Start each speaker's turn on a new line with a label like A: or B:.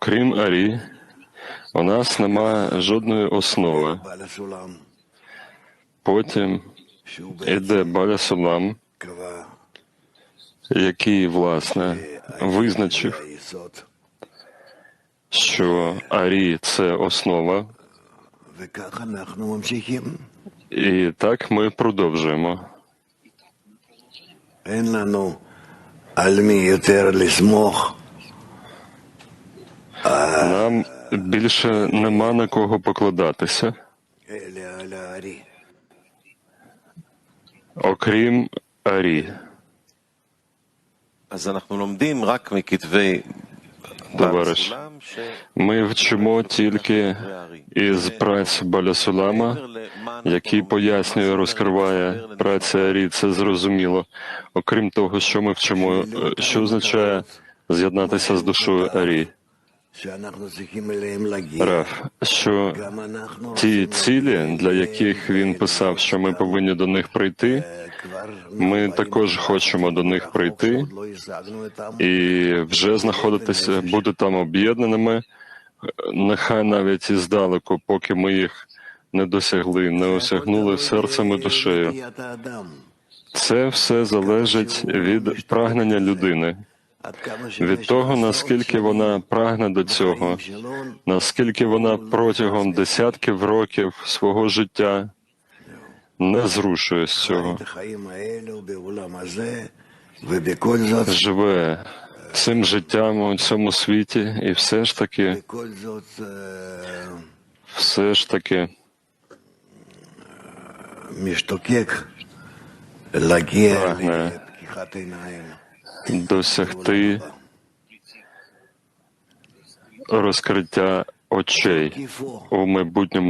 A: окрім Арі, у нас немає жодної основи. Потім іде Баля Сулам, який, власне, визначив, що Арі це основа. І так ми продовжуємо.
B: Ен лану альмі ютер лисмох.
A: Там більше нема на кого покладатися, окрім Арі.
C: Товариш,
A: ми вчимо тільки із праць Балясулама, який пояснює, розкриває праці Арі, це зрозуміло. Окрім того, що ми вчимо, що означає з'єднатися з душою Арі. Раф, що ті цілі, для яких він писав, що ми повинні до них прийти, ми також хочемо до них прийти і вже знаходитися, бути там об'єднаними, нехай навіть і здалеку, поки ми їх не досягли, не осягнули серцем і душею. Це все залежить від прагнення людини від того, наскільки вона прагне до цього, наскільки вона протягом десятків років свого життя не зрушує з цього. Живе цим життям у цьому світі, і все ж таки, все ж таки,
B: прагне
A: досягти розкриття очей у майбутньому